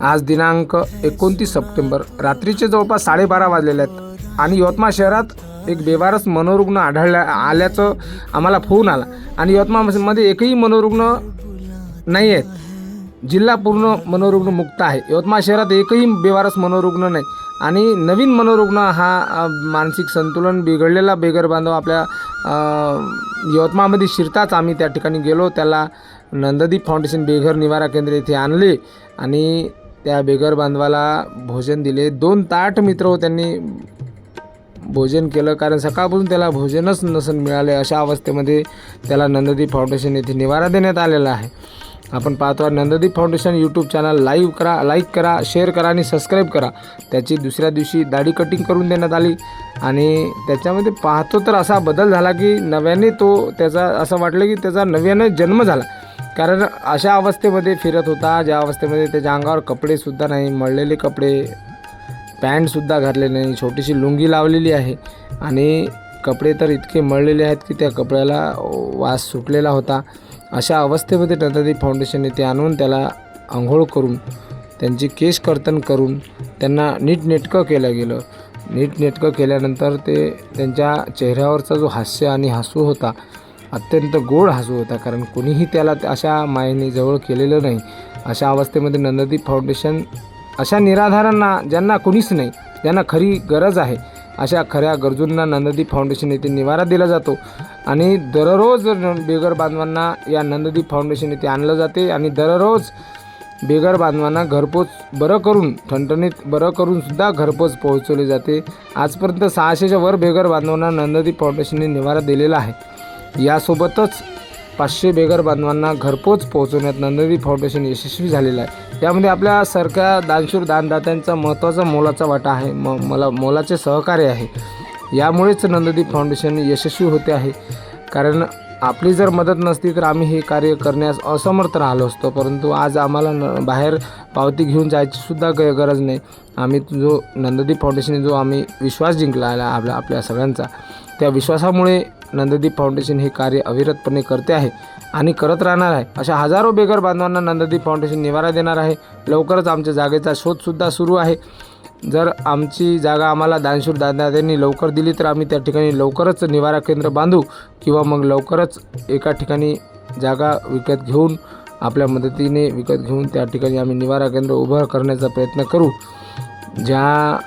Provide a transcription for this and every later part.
आज दिनांक एकोणतीस सप्टेंबर. रात्रीचे जवळपास साडेबारा वाजलेले आहेत. आणि यवतमाळ शहरात एक बेवारस मनोरुग्ण आढळल्या आल्याचं आम्हाला फोन आला. आणि यवतमाळमध्ये एकही मनोरुग्ण नाही आहेत जिल्हा पूर्ण मनोरुग्ण मुक्त आहे. यवतमाळ शहरात एकही बेवारस मनोरुग्ण नाही. आणि नवीन मनोरुग्ण हा मानसिक संतुलन बिघडलेला बेघर बांधव आपल्या यवतमाळमध्ये शिरताच आम्ही त्या ठिकाणी गेलो. त्याला नंददीप फाउंडेशन बेघर निवारा केंद्र येथे आणले. आणि त्या बेगर बांधवाला भोजन दिले. दोन ताट मित्र हो त्यांनी भोजन केलं. कारण सकाळपासून त्याला भोजनच नसन मिळाले अशा अवस्थेमध्ये त्याला नंददीप फाउंडेशन येथे निवारा देण्यात आलेला आहे. आपण पाहतो Nanddeep foundation YouTube channel live करा लाईक करा शेअर करा आणि सबस्क्राईब करा. त्याची दुसऱ्या दिवशी दाढी कटिंग करून देण्यात आली. आणि त्याच्यामध्ये पाहतो तर असा बदल झाला की नव्याने तो त्याचा असं वाटलं की त्याचा नव्यानं जन्म झाला. कारण अशा अवस्थेमध्ये फिरत होता ज्या अवस्थेमध्ये त्याच्या अंगावर कपडेसुद्धा नाही मळलेले कपडे पॅन्टसुद्धा घातले नाही छोटीशी लुंगी लावलेली आहे आणि कपडे तर इतके मळलेले आहेत की त्या कपड्याला वास सुटलेला होता. अशा अवस्थेमध्ये नंददीप फाउंडेशन येथे आणून त्याला आंघोळ करून त्यांची केश कर्तन करून त्यांना नीटनेटकं केलं गेलं. नीटनेटकं केल्यानंतर ते त्यांच्या चेहऱ्यावरचा जो हास्य आणि हसू होता अत्यंत गोड हसू होता कारण कोणीही त्याला अशा मायेने जवळ केलेलं नाही. अशा अवस्थेमध्ये नंददीप फाउंडेशन अशा निराधारांना ज्यांना कोणीच नाही ज्यांना खरी गरज आहे अशा खऱ्या गरजूंना नंददीप फाउंडेशन येथे निवारा दिला जातो. आणि दररोज बेघर बांधवांना या नंददीप फाउंडेशन येथे आणलं जाते आणि दररोज बेघर बांधवांना घरपोच बरं करून ठणठणीत बरं करूनसुद्धा घरपोच पोहोचवले जाते. आजपर्यंत सहाशेच्या वर बेघर बांधवांना नंददीप फाउंडेशनने निवारा दिलेला आहे. यासोबतच पाचशे बेघर बांधवांना घरपोच पोहोचवण्यात नंददीप फाउंडेशन यशस्वी झालेलं आहे. त्यामध्ये आपल्या सारख्या दानशूर दानदात्यांचा महत्त्वाचा मोलाचा वाटा आहे. म मला मोलाचे सहकार्य आहे. यामुळेच नंददीप फाउंडेशन यशस्वी होते आहे. कारण आपली जर मदत नसती तर आम्ही हे कार्य करण्यास असमर्थ राहिलो असतो. परंतु आज आम्हाला न बाहेर पावती घेऊन जायचीसुद्धा ग गरज नाही. आम्ही जो नंददीप फाउंडेशन जो आम्ही विश्वास जिंकला आहे आपला आपल्या सगळ्यांचा त्या विश्वासामुळे नंददीप फाउंडेशन हे कार्य अविरतपणे करते आहे आणि करत राहणार आहे. अशा हजारो बेघर बांधवांना नंददीप फाउंडेशन निवारा देणार आहे. लवकरच आमच्या जागेचा शोधसुद्धा सुरू आहे. जर आमची जागा आम्हाला दानशूर दादांनी लवकर दिली तर आम्ही त्या ठिकाणी लवकरच निवारा केंद्र बांधू किंवा मग लवकरच एका ठिकाणी जागा विकत घेऊन आपल्या मदतीने विकत घेऊन त्या ठिकाणी आम्ही निवारा केंद्र उभं करण्याचा प्रयत्न करू. ज्या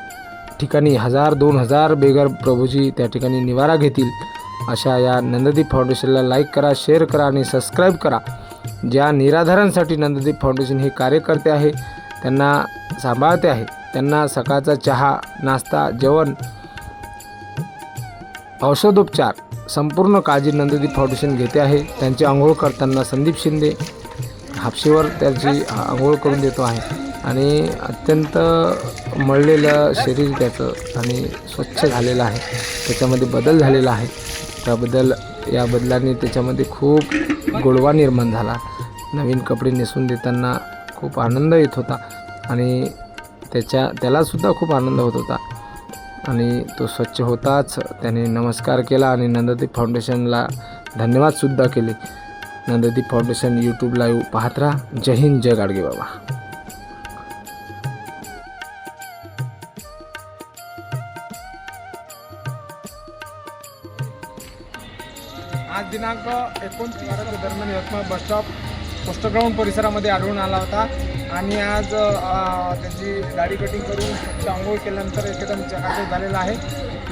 ठिकाणी हजार दोन हजार बेघर प्रभूजी त्या ठिकाणी निवारा घेतील अशा या नंददीप फाउंडेशनला लाईक करा शेअर करा आणि सबस्क्राईब करा. ज्या निराधारांसाठी नंददीप फाउंडेशन हे कार्यकर्ते आहे त्यांना सांभाळते आहे. त्यांना सकाळचा चहा नाश्ता जेवण औषधोपचार संपूर्ण काळजी नंददीप फाउंडेशन घेते आहे. त्यांची आंघोळ करताना संदीप शिंदे हापशीवर त्याची आंघोळ करून देतो आहे. आणि अत्यंत मळलेलं शरीर त्याचं आणि स्वच्छ झालेलं आहे. त्याच्यामध्ये बदल झालेला आहे. त्याबद्दल या बदलाने त्याच्यामध्ये खूप गोडवा निर्माण झाला. नवीन कपडे नेसून देताना खूप आनंद येत होता आणि त्याच्या त्यालासुद्धा खूप आनंद होत होता. आणि तो स्वच्छ होताच त्याने नमस्कार केला आणि नंददीप फाउंडेशनला धन्यवादसुद्धा केले. नंददीप फाउंडेशन यूट्यूब लाईव्ह पाहत राहा. जय हिंद जय गाडगे बाबा. आज दिनांक एकोणतीस बाराच्या दरम्यान यवतमाळ बसस्टॉप पोस्ट ग्राउंड परिसरामध्ये आढळून आला होता. आणि आज त्याची दाढी कटिंग करून आंघोळ केल्यानंतर एकदम चकाचक झालेला आहे.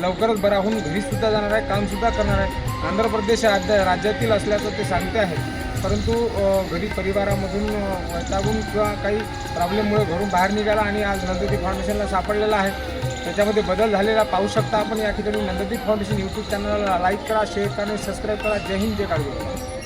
लवकरच बरा होऊन घरीसुद्धा जाणार आहे कामसुद्धा करणार आहे. आंध्र प्रदेश राज्य राज्यातील असल्याचं ते सांगते आहे. परंतु घरी परिवारामधून वैतागून किंवा काही प्रॉब्लेममुळे घरून बाहेर निघाला आणि आज नंददीप फाउंडेशनला सापडलेला आहे. त्याच्यामध्ये बदल झालेला पाहू शकता आपण या ठिकाणी नंददीप फाउंडेशन यूट्यूब चॅनलला लाईक करा शेअर करा आणि सबस्क्राईब करा. जय हिंद जय काळजी.